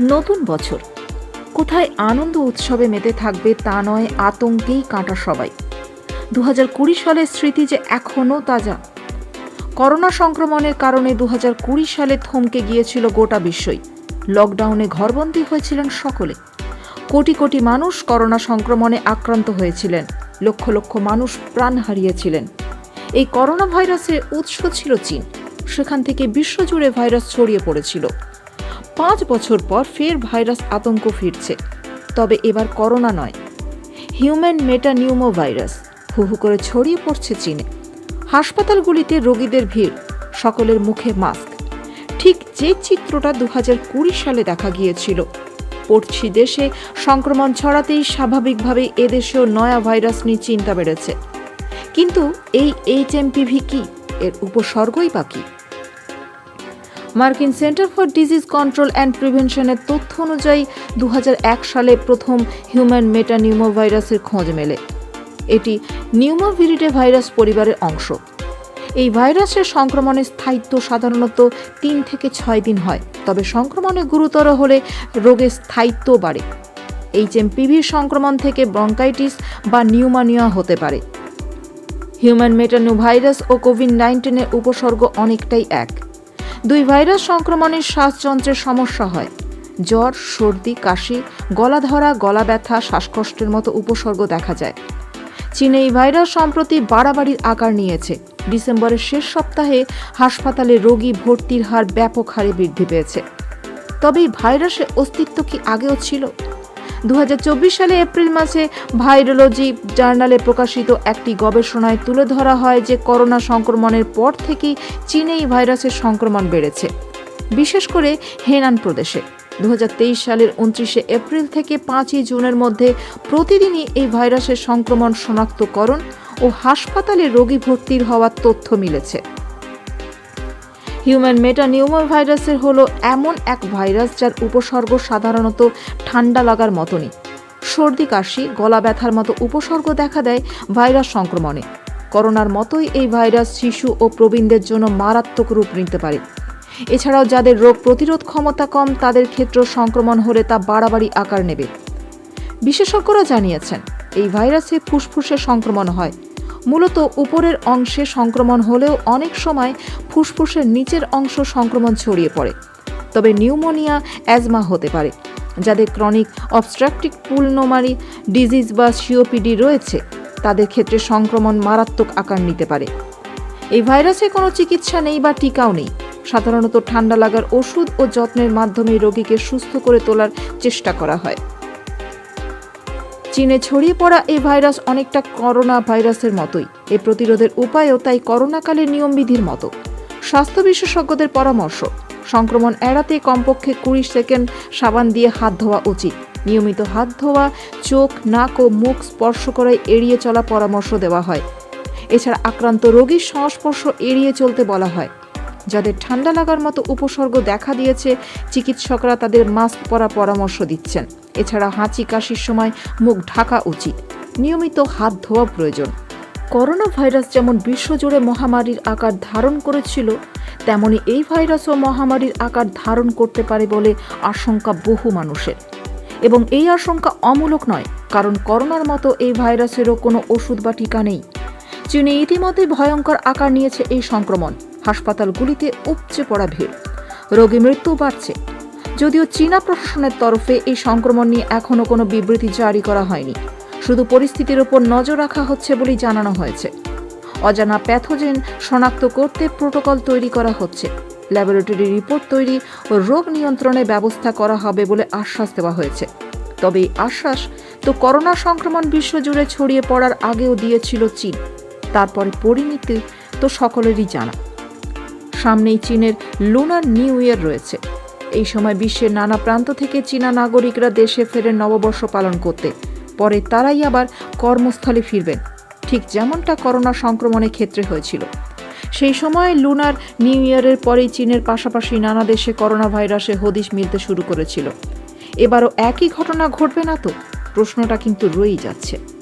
নতুন বছর। কোথায় আনন্দ উৎসবে মেতে থাকবে তা নয়, আতঙ্কেই কাটা সবাই। দু কুড়ি সালের স্মৃতি যে এখনও তাজা। করোনা সংক্রমণের কারণে দু কুড়ি সালে থমকে গিয়েছিল গোটা বিশ্বই। লকডাউনে ঘরবন্দি হয়েছিলেন সকলে। কোটি কোটি মানুষ করোনা সংক্রমণে আক্রান্ত হয়েছিলেন। লক্ষ লক্ষ মানুষ প্রাণ হারিয়েছিলেন। এই করোনা ভাইরাসের উৎস ছিল চীন। সেখান থেকে বিশ্বজুড়ে ভাইরাস ছড়িয়ে পড়েছিল। পাঁচ বছর পর ফের ভাইরাস আতঙ্ক ফিরছে। তবে এবার করোনা নয়। হিউম্যান মেটানিউমো ভাইরাস হু হু করে ছড়িয়ে পড়ছে চীনে। হাসপাতালগুলিতে রোগীদের ভিড়, সকলের মুখে মাস্ক। ঠিক যে চিত্রটা দু সালে দেখা গিয়েছিল। পড়ছি দেশে সংক্রমণ ছড়াতেই স্বাভাবিকভাবে এদেশেও নয়া ভাইরাস নিয়ে চিন্তা বেড়েছে। কিন্তু এই এইচ এমপিভি কি? এর উপসর্গই বা কী? মার্কিন center for disease control and প্রিভেনশনের তথ্য অনুযায়ী দু হাজার এক সালে প্রথম হিউম্যান মেটানিউমো ভাইরাসের খোঁজ মেলে। এটি নিউমোভিরিডে ভাইরাস পরিবারের অংশ। এই ভাইরাসের সংক্রমণের স্থায়িত্ব সাধারণত তিন থেকে ছয় দিন হয়, তবে সংক্রমণে গুরুতর হলে রোগের স্থায়িত্ব বাড়ে। এইচএমপিভি সংক্রমণ থেকে ব্রঙ্কাইটিস বা নিউমোনিয়া হতে পারে। হিউম্যান মেটানো ভাইরাস ও কোভিড নাইন্টিনের উপসর্গ অনেকটাই এক। দুই ভাইরাস সংক্রমণের শ্বাসযন্ত্রের সমস্যা হয়। জ্বর, সর্দি, কাশি গলা ধরা গলা ব্যথা শ্বাসকষ্টের মতো উপসর্গ দেখা যায়। চীনে এই ভাইরাস সম্প্রতি বাড়াবাড়ির আকার নিয়েছে। ডিসেম্বরের শেষ সপ্তাহে হাসপাতালে রোগী ভর্তির হার ব্যাপক হারে বৃদ্ধি পেয়েছে। তবে এই ভাইরাসের অস্তিত্ব কি আগেও ছিল? দু হাজার চব্বিশ সালে এপ্রিল মাসে ভাইরোলজি জার্নালে প্রকাশিত একটি গবেষণায় তুলে ধরা হয় যে করোনা সংক্রমণের পর থেকেই চীনে এই ভাইরাসের সংক্রমণ বেড়েছে, বিশেষ করে হেনান প্রদেশে। দু হাজার তেইশ সালের উনত্রিশে এপ্রিল থেকে পাঁচই জুনের মধ্যে প্রতিদিনই এই ভাইরাসের সংক্রমণ শনাক্তকরণ ও হাসপাতালে রোগী ভর্তির হওয়ার তথ্য মিলেছে। হিউম্যান মেটানিউমো ভাইরাসের হলো এমন এক ভাইরাস যার উপসর্গ সাধারণত ঠান্ডা লাগার মতনই। সর্দি, কাশি, গলা ব্যথার মতো উপসর্গ দেখা দেয় ভাইরাস সংক্রমণে। করোনার মতোই এই ভাইরাস শিশু ও প্রবীণদের জন্য মারাত্মক রূপ নিতে পারে। এছাড়াও যাদের রোগ প্রতিরোধ ক্ষমতা কম, তাদের ক্ষেত্রে সংক্রমণ হলে তা বাড়াবাড়ি আকার নেবে। বিশেষজ্ঞরা জানিয়েছেন, এই ভাইরাসে ফুসফুসে সংক্রমণ হয়। মূলত উপরের অংশে সংক্রমণ হলেও অনেক সময় ফুসফুসের নিচের অংশ সংক্রমণ ছড়িয়ে পড়ে। তবে নিউমোনিয়া অ্যাজমা হতে পারে, যাদের ক্রনিক অবস্ট্রাকটিক পুলনোমারি ডিজিজ বা সিওপিডি রয়েছে, তাদের ক্ষেত্রে সংক্রমণ মারাত্মক আকার নিতে পারে। এই ভাইরাসে কোনো চিকিৎসা নেই বা টিকাও নেই। সাধারণত ঠান্ডা লাগার ওষুধ ও যত্নের মাধ্যমে রোগীকে সুস্থ করে তোলার চেষ্টা করা হয়। চীনে ছড়িয়ে পড়া এই ভাইরাস অনেকটা করোনা ভাইরাসের মতোই। এ প্রতিরোধের উপায়ও তাই করোনাকালের নিয়মবিধির মতো। স্বাস্থ্য বিশেষজ্ঞদের পরামর্শ, সংক্রমণ এড়াতে কমপক্ষে কুড়ি সেকেন্ড সাবান দিয়ে হাত ধোয়া উচিত। নিয়মিত হাত ধোয়া, চোখ, নাক ও মুখ স্পর্শ করায় এড়িয়ে চলা পরামর্শ দেওয়া হয়। এছাড়া আক্রান্ত রোগীর সংস্পর্শ এড়িয়ে চলতে বলা হয়। যাদের ঠান্ডা লাগার মতো উপসর্গ দেখা দিয়েছে, চিকিৎসকরা তাদের মাস্ক পরা পরামর্শ দিচ্ছেন। এছাড়া হাঁচি কাশির সময় মুখ ঢাকা উচিত। নিয়মিত হাত ধোয়া প্রয়োজন। করোনা ভাইরাস যেমন বিশ্বজুড়ে মহামারীর আকার ধারণ করেছিল, তেমনি এই ভাইরাসও মহামারীর আকার ধারণ করতে পারে বলে আশঙ্কা বহু মানুষের। এবং এই আশঙ্কা অমূলক নয়, কারণ করোনার মতো এই ভাইরাসেরও কোনো ওষুধ বা টিকা নেই। চীনে ইতিমধ্যে ভয়ঙ্কর আকার নিয়েছে এই সংক্রমণ। হাসপাতালগুলিতে উপচে পড়া ভিড়। রোগী মৃত্যু বাড়ছে। যদিও চীনা প্রশাসনের তরফে এই সংক্রমণ নিয়ে এখনও কোনো বিবৃতি জারি করা হয়নি। শুধু পরিস্থিতির উপর নজর রাখা হচ্ছে বলেই জানানো হয়েছে। অজানা প্যাথোজেন শনাক্ত করতে প্রোটোকল তৈরি করা হচ্ছে। ল্যাবরেটরি রিপোর্ট তৈরি ও রোগ নিয়ন্ত্রণে ব্যবস্থা করা হবে বলে আশ্বাস দেওয়া হয়েছে। তবে এই আশ্বাস তো করোনা সংক্রমণ বিশ্বজুড়ে ছড়িয়ে পড়ার আগেও দিয়েছিল চীন। তারপরে পরিণতি তো সকলেরই জানা। সামনেই চীনের লুনার নিউ ইয়ার রয়েছে। এই সময় বিশ্বের নানা প্রান্ত থেকে চীনা নাগরিকরা দেশে ফেরে নববর্ষ পালন করতে। পরে তারাই আবার কর্মস্থলে ফিরবেন। ঠিক যেমনটা করোনা সংক্রমণের ক্ষেত্রে হয়েছিল। সেই সময় লুনার নিউ ইয়ারের পরেই চীনের পাশাপাশি নানা দেশে করোনা ভাইরাসে হদিশ মিলতে শুরু করেছিল। এবারও একই ঘটনা ঘটবে না তো? প্রশ্নটা কিন্তু রয়েই যাচ্ছে।